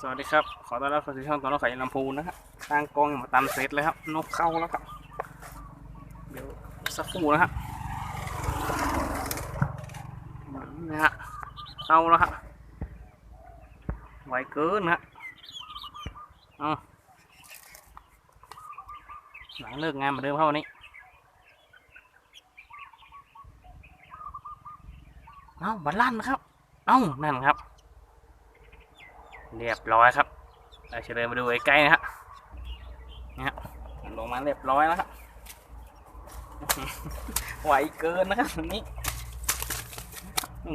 สวัสดีครับ ขอต้อนรับสู่ช่องตัวนกไข่ลำพูนนะครับตั้งกล้องมาตันเสร็จเลยครับ นกเข้าแล้วครับ เดี๋ยวสักครู่นะครับนี่ฮะเข้าแล้วครับไวเกินฮะเอหลังเลิกงานเหมาเดิมเข้าวันนี้เอ้าบัลลันนะครับ เอ้านั่นครับ เรียบร้อยครับเราจะเดินมาดูใกล้ๆนะครับนี่ฮะลงมาเรียบร้อยแล้วครับไหวเกินนะครับวันนี้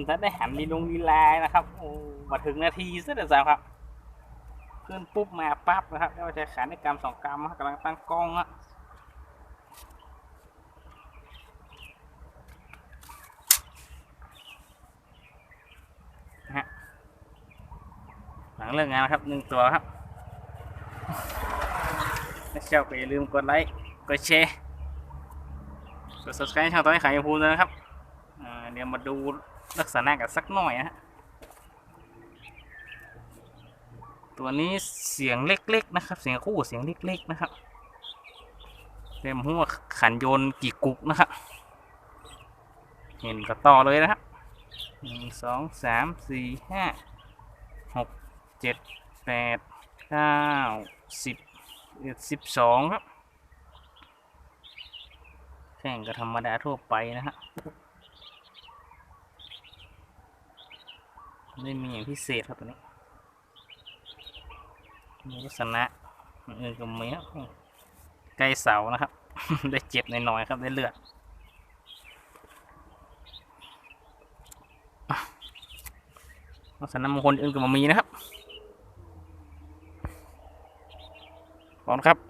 ถ้าได้หันลีลงลีลายนะครับโอ้มาถึงนาทีซะเดี๋ยวสาวครับขึ้นปุ๊บมาปั๊บนะครับก็จะขาในกรรมสองกรรมกำลังตั้งกล้องอะนะฮะ หลัง เลิกงานนะครับหนึ่งตัวครับถ้าชอบก็อย่าลืมกดไลค์กดแชร์กด subscribe ช่องต้อยขายยมพูด้วยนะครับเดี๋ยวมาดูลักษณะกันสักหน่อยนะฮะตัวนี้เสียงเล็กๆนะครับ เสียงคู่เสียงเล็กๆนะครับเต็มหัวขันโยนกี่กุกนะครับเห็นก็ต่อเลยนะครับหนึ่งสองสามสี่ห้า เจ็ดแปดเก้าสิบเอ็ดสิบสองครับแข่งก็ธรรมดาทั่วไปนะฮะไม่มีอย่างพิเศษครับตัวนี้มีลักษณะเอื่นก็มีครับใกล้เสานะครับ ได้เจ็บหน่อยๆครับได้เลือดลักษณะมงคลอื่นก็บ่มีนะครับ ขอบคุณครับ